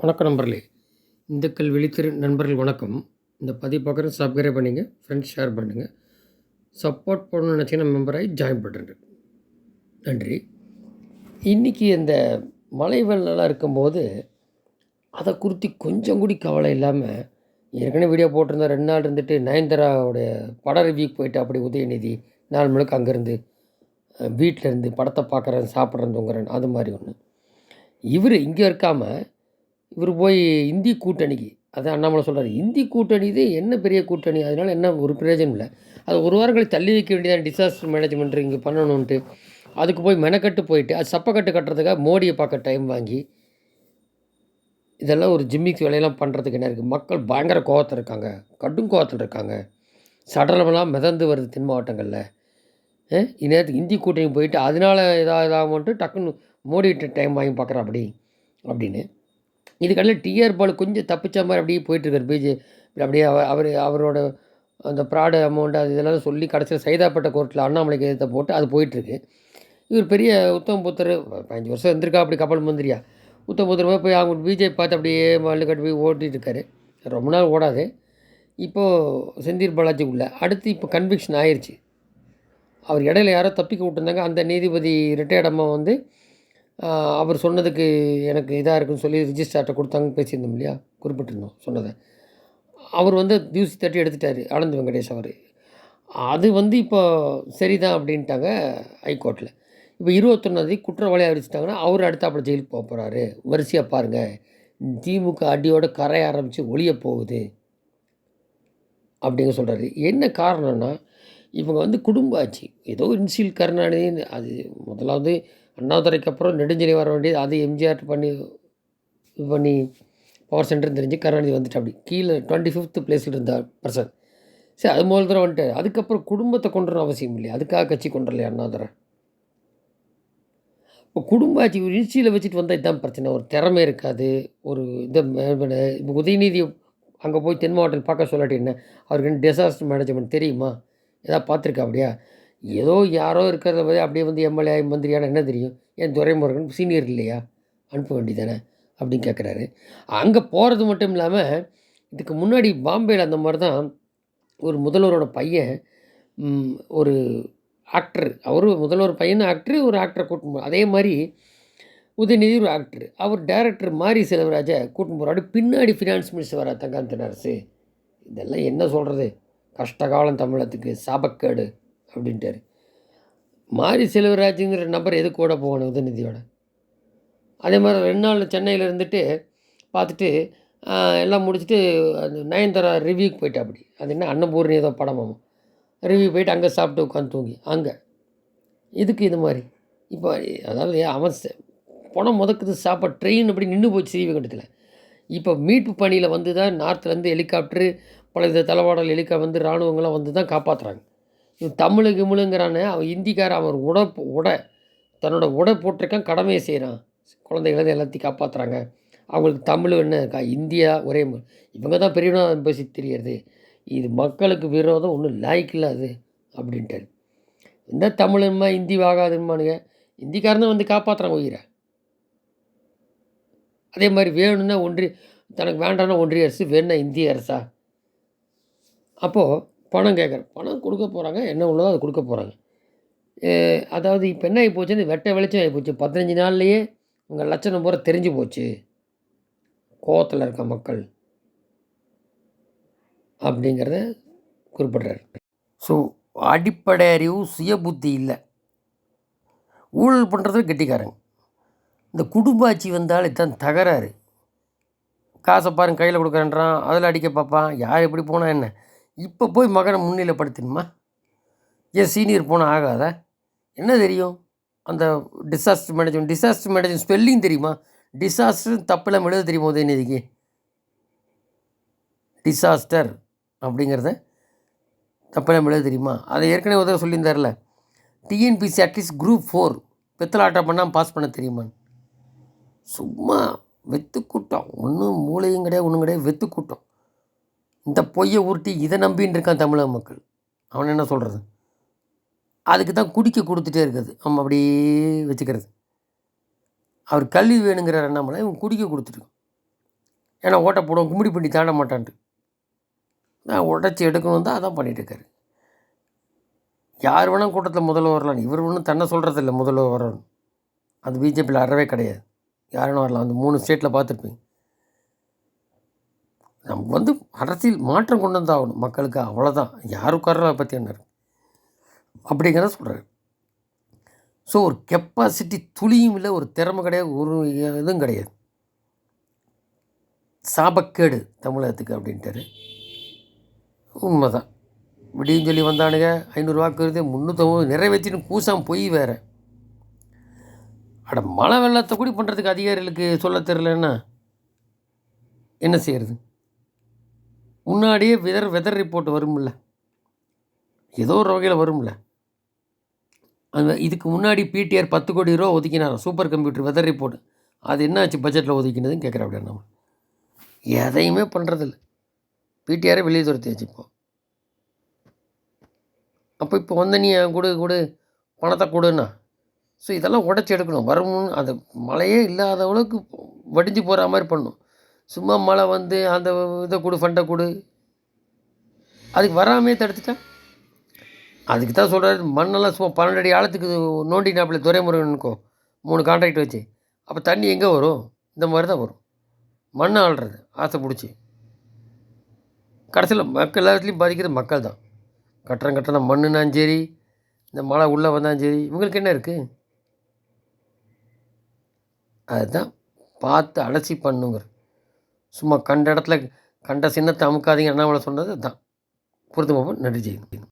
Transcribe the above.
வணக்கம் நண்பர்களே. இந்துக்கள் விழித்திரு நண்பர்கள் வணக்கம். இந்த பதிவு பார்க்குறது சப்ஸ்கிரைப் பண்ணிங்க ஃப்ரெண்ட்ஸ் ஷேர் பண்ணுங்கள் சப்போர்ட் பண்ணணும்னு நினச்சிங்கன்னா மெம்பராகி ஜாயின் பண்ணுறேன் நன்றி. இன்றைக்கி இந்த மழை வெள்ளம்லாம் இருக்கும்போது அதை குறித்து கொஞ்சம் கூடி கவலை இல்லாமல் ஏற்கனவே வீடியோ போட்டிருந்தா ரெண்டு நாள் இருந்துட்டு நயன்தாராவுடைய பட ரிவ்யூக்கு போயிட்டு அப்படி உதயநிதி நாலு மணிக்கு அங்கேருந்து வீட்டில் இருந்து படத்தை பார்க்குறேன் சாப்பிட்றேன் தூங்குறேன் அது மாதிரி ஒன்று இவர் இங்கே இருக்காமல் இவர் போய் இந்தி கூட்டணிக்கு அதான் அண்ணாமலை சொல்கிறார் இந்தி கூட்டணி இது என்ன பெரிய கூட்டணி? அதனால் என்ன ஒரு பிரயோஜனம் இல்லை. அது ஒரு வாரம் கழிச்சு தள்ளி வைக்க வேண்டியதான் டிசாஸ்டர் மேனேஜ்மெண்ட் இங்கே பண்ணணுன்ட்டு அதுக்கு போய் மெனக்கட்டு போயிட்டு அது சப்பக்கட்டு கட்டுறதுக்காக மோடியை பார்க்க டைம் வாங்கி இதெல்லாம் ஒரு ஜிம்மிக்ஸ் வேலையெல்லாம் பண்ணுறதுக்கு என்ன இருக்குது மக்கள் பயங்கர கோவத்தில் இருக்காங்க கடும் கோவத்தில் இருக்காங்க. சடலமெல்லாம் மிதந்து வருது தென் மாவட்டங்களில். இந்நேரத்துக்கு இந்தி கூட்டணி போயிட்டு அதனால் ஏதாவது இதாகமன்ட்டு டக்குன்னு மோடிகிட்ட டைம் வாங்கி பார்க்குறா அப்படி அப்படின்னு. இதுக்கடையில் டிஆர் பால் கொஞ்சம் தப்பிச்ச மாதிரி அப்படியே போயிட்டுருக்கார் பிஜே. அப்படியே அவர் அவரோட அந்த ப்ராடு அமௌண்ட் அது இதெல்லாம் சொல்லி கடைசியில் சைதாப்பட்ட கோர்ட்டில் அண்ணாமலைக்கு எதிர்த்த போட்டு அது போயிட்டுருக்கு. இவர் பெரிய உத்தம புத்தர் பதினஞ்சு வருஷம் இருந்திருக்கா அப்படி கப்பல் மந்திரியா? உத்தம புத்தர் போய் போய் அவங்க பிஜேபி பார்த்து அப்படியே மல்லு கட்டி போய் ஓட்டிகிட்டு இருக்காரு ரொம்ப நாள் ஓடாது. இப்போது செந்தில் பாலாஜிக்குள்ளே அடுத்து இப்போ கன்விக்ஷன் ஆயிடுச்சு அவர் இடையில யாரோ தப்பிக்க விட்டுருந்தாங்க. அந்த நீதிபதி ரிட்டையர்ட் அம்மா வந்து அவர் சொன்னதுக்கு எனக்கு இதாக இருக்குன்னு சொல்லி ரிஜிஸ்டார்ட்ட கொடுத்தாங்க பேசியிருந்தோம் இல்லையா? குறிப்பிட்டிருந்தோம் சொன்னதை. அவர் வந்து தூசி தட்டி எடுத்துட்டார் ஆனந்த் வெங்கடேஷ் அவர். அது வந்து இப்போ சரிதான் அப்படின்ட்டாங்க ஹைகோர்ட்டில் இப்போ இருபத்தொன்னாந்தேதி குற்றவாளி அறிவிச்சிட்டாங்கன்னா அவர் அடுத்தாப்புல ஜெயிலுக்கு போக போகிறாரு வரிசையாக பாருங்கள் திமுக அடியோட கரைய ஆரம்பித்து ஒளிய போகுது அப்படிங்க சொல்கிறாரு என்ன காரணம்னா இவங்க வந்து குடும்ப ஆட்சி. ஏதோ இன்சியல் கருணாநிதி அது முதலாவது அண்ணாதுரைக்கு அப்புறம் நெடுஞ்செலி வர வேண்டியது அது எம்ஜிஆர் பண்ணி இது பண்ணி பவர் சென்டர் தெரிஞ்சு கருணாநிதி வந்துட்டு அப்படி. கீழே டுவெண்ட்டி ஃபிஃப்த் பிளேஸில் இருந்தார் பர்சன் சரி அது முதல் தடவை வந்துட்டு அதுக்கப்புறம் குடும்பத்தை கொண்டு வரணும் அவசியம் இல்லையா? அதுக்காக கட்சி கொண்டு வரலையா அண்ணாதுரை? இப்போ குடும்ப ஆட்சி ஒரு இன்சியில் வச்சுட்டு வந்தால் இதுதான் பிரச்சனை. ஒரு திறமை இருக்காது. ஒரு இதை இப்போ உதயநிதி அங்கே போய் தென் மாவட்டத்தில் பார்க்க சொல்லாட்டி என்ன? அவருக்கு என்ன டிசாஸ்டர் மேனேஜ்மெண்ட் தெரியுமா? எதாவது பார்த்துருக்கா அப்படியா? ஏதோ யாரோ இருக்கிறத பற்றி அப்படியே வந்து எம்எல்ஏ மந்திரியான என்ன தெரியும்? ஏன் துரைமுருகன் சீனியர் இல்லையா? அனுப்ப வேண்டியதானே? அப்படின்னு கேட்குறாரு. அங்கே போகிறது மட்டும் இல்லாமல் இதுக்கு முன்னாடி பாம்பேயில் அந்த மாதிரி தான் ஒரு முதல்வரோட பையன் ஒரு ஆக்டர் அவரும் முதல்வர் பையன் ஆக்டர் ஒரு ஆக்டரை கூட்டின்னு அதே மாதிரி உதயநிதி ஒரு ஆக்டர் அவர் டைரக்டர் மாரி செல்வராஜை கூட்டின்னு போகிறாரு பின்னாடி ஃபினான்ஸ் மினிஸ்டர் வர தங்காந்தன் அரசு இதெல்லாம் என்ன சொல்கிறது கஷ்டகாலம் தமிழத்துக்கு சாபக்கேடு. அப்படின்ட்டாரு. மாரி செல்வராஜுங்கிற நபர் எது கூட போகணும் உதயநிதியோட? அதே மாதிரி ரெண்டு நாள் சென்னையில் இருந்துட்டு பார்த்துட்டு எல்லாம் முடிச்சுட்டு அந்த நயன்தாரா ரிவ்யூக்கு போயிட்டா அப்படி அது என்ன அன்னபூர்ணி ஏதோ படமாம் ரிவ்யூ போயிட்டு அங்கே சாப்பிட்டு உட்காந்து தூங்கி. அங்கே. இதுக்கு இது மாதிரி? இப்போ அதாவது அவன் பணம் முதக்குது சாப்பாடு ட்ரெயின் அப்படி நின்று போச்சு ஸ்ரீவைகுண்டத்தில் இப்போ மீட்பு பணியில் வந்து தான் நார்த்துலேருந்து ஹெலிகாப்டரு பல வித தளவாடல் ஹெலிகா வந்து இராணுவங்கள்லாம் வந்து தான் காப்பாற்றுறாங்க தமிழு கிமிழுங்கிறானே அவன் இந்திக்கார அவன் உடை உடை தன்னோட உடை போட்டிருக்கான் கடமையை செய்கிறான் குழந்தைகளை எல்லாத்தையும் காப்பாற்றுறாங்க அவங்களுக்கு தமிழ் என்ன இருக்கா? இந்தியா ஒரே இவங்க தான் பெரியவனா பேசி தெரியறது. இது மக்களுக்கு விரோதம் ஒன்றும் லாய்க்கு இல்லை அது இந்த தமிழன்மா ஹிந்தி ஆகாதுமானுங்க ஹிந்திக்காரன் தான் வந்து காப்பாற்றுறாங்க உயிரை. அதே மாதிரி வேணும்னா ஒன்றிய தனக்கு வேண்டாம்னா ஒன்றிய அரசு வேணும்னா இந்திய அரசா? அப்போது பணம் கேட்குறேன் பணம் கொடுக்க போகிறாங்க என்ன உள்ளதோ அதை கொடுக்க போகிறாங்க அதாவது இப்போ என்ன ஆகி போச்சுன்னு வெட்ட வெளிச்சம் ஆகி போச்சு. பதினஞ்சு நாள்லேயே உங்கள் லட்சணம் பூரா தெரிஞ்சு போச்சு. கோவத்தில் இருக்க மக்கள். அப்படிங்கிறத குறிப்பிட்றாரு. ஸோ அடிப்படை அறிவு சுய புத்தி இல்லை. ஊழல் பண்ணுறது கெட்டிக்காரங்க. இந்த குடும்ப ஆட்சி வந்தால் இதுதான் தகராறு. காசை பாருங்க கையில் கொடுக்குறேன்றான் அதில் அடிக்க பார்ப்பான் யார் எப்படி போனால் என்ன? இப்போ போய் மகனை முன்னிலைப்படுத்தணுமா ஏன் சீனியர் போனால் ஆகாத? என்ன தெரியும்? அந்த disaster management disaster management spelling தெரியுமா? டிசாஸ்டர் தப்பில் எழுத தெரியுமா உதயநிதிக்கு? டிசாஸ்டர் அப்படிங்கிறத தப்பெல்லாம் எழுத தெரியுமா? அதை ஏற்கனவே உதவ சொல்லியிருந்தார்ல. TNPC at least group four பித்தலாட்டம் பண்ணால் பாஸ் பண்ண தெரியுமான்னு. சும்மா வெத்து கூட்டம். ஒன்றும் மூளையும் கிடையாது ஒன்றும் கிடையாது. வெத்து கூட்டம். இந்த பொய்யை உருட்டி இதை நம்பின்னு இருக்கான் தமிழக மக்கள். அவன் என்ன சொல்கிறது அதுக்கு தான் குடிக்க கொடுத்துட்டே இருக்குது நம்ம அப்படியே வச்சுக்கிறது. அவர் கல்வி வேணுங்கிற அண்ணாமலை இவன் குடிக்க கொடுத்துருக்கோம் ஏன்னா ஓட்டை போடுவோம் கும்பிடி பண்ணி தாண்ட மாட்டான்ட்டு. நான் உடச்சி எடுக்கணும் தான் அதான் பண்ணிகிட்டு யார் வேணால் கூட்டத்தில் முதல்ல வரலாம் இவர் ஒன்றும் தன்னை சொல்கிறதில்ல முதல்ல வரணும் அது பிஜேபியில் அறவே கிடையாது. யார் வரலாம். அந்த மூணு ஸ்டேட்டில் பார்த்துருப்பீங்க. நம்ம வந்து அரசியல் மாற்றம் கொண்டு வந்து ஆகணும். மக்களுக்கு அவ்வளோதான் யார் உட்காரலாம் பற்றி என்ன இருக்கு? அப்படிங்கிறத சொல்கிறாரு ஸோ ஒரு கெப்பாசிட்டி துளியும் இல்லை ஒரு திறமை கிடையாது ஒரு இதுவும் கிடையாது. சாபக்கேடு தமிழகத்துக்கு அப்படின்ட்டாரு. உண்மைதான். விடியும் சொல்லி வந்தானுங்க ஐநூறு வாக்கு முந்நூற்றம்பது நிறைவேற்றின்னு கூசாம பொய் வேறு. அட மழை வெள்ளத்தை கூட பண்ணுறதுக்கு அதிகாரிகளுக்கு சொல்ல தெரிலன்னா என்ன செய்கிறது முன்னாடியே வெதர் வெதர் ரிப்போர்ட் வரும்ல. ஏதோ ஒரு வகையில் வரும்ல. அந்த இதுக்கு முன்னாடி பிடிஆர் பத்து கோடி ரூபா ஒதுக்கினார்? சூப்பர் கம்ப்யூட்டர் வெதர் ரிப்போர்ட் அது என்ன ஆச்சு பட்ஜெட்டில் ஒதுக்கினதுன்னு கேட்குற அப்படியே நம்ம எதையுமே பண்ணுறதில்ல பிடிஆரை வெளியே துரத்தி வச்சுப்போம் அப்போ இப்போ வந்த நீ கொடு கொடு பணத்தை கொடுன்னா. ஸோ இதெல்லாம் உடச்சி எடுக்கணும். வரும் அது மழையே இல்லாத அளவுக்கு வடிஞ்சு போகிற மாதிரி பண்ணணும் சும்மா மழை வந்து அந்த இதை கொடு ஃபண்டை கொடு. அதுக்கு வராமே தடுத்துட்டேன் அதுக்கு தான் சொல்கிறாரு மண்ணெல்லாம் சும்மா பன்னெண்டு அடி ஆழத்துக்கு நோண்டினாப்பில் துரைமுருகனுக்கோ மூணு கான்ட்ராக்ட் வச்சு. அப்போ தண்ணி எங்கே வரும்? இந்த மாதிரி தான் வரும். மண் ஆள்றது ஆசை பிடிச்சி. கடைசியில் மக்கள் எல்லாத்துலேயும் பாதிக்கிறது மக்கள் தான். கட்டுறம் கட்டணம் மண்ணுனாலும் சரி இந்த மழை உள்ளே வந்தாலும் சரி இவங்களுக்கு என்ன இருக்குது அதுதான் பார்த்து அலசி பண்ணுங்கிறது சும்மா கண்ட இடத்துல கண்ட சின்னத்தை அமுக்காதீங்க அண்ணாமலை சொன்னது அதுதான் பொருத்தமாக நன்றி செய்யணும்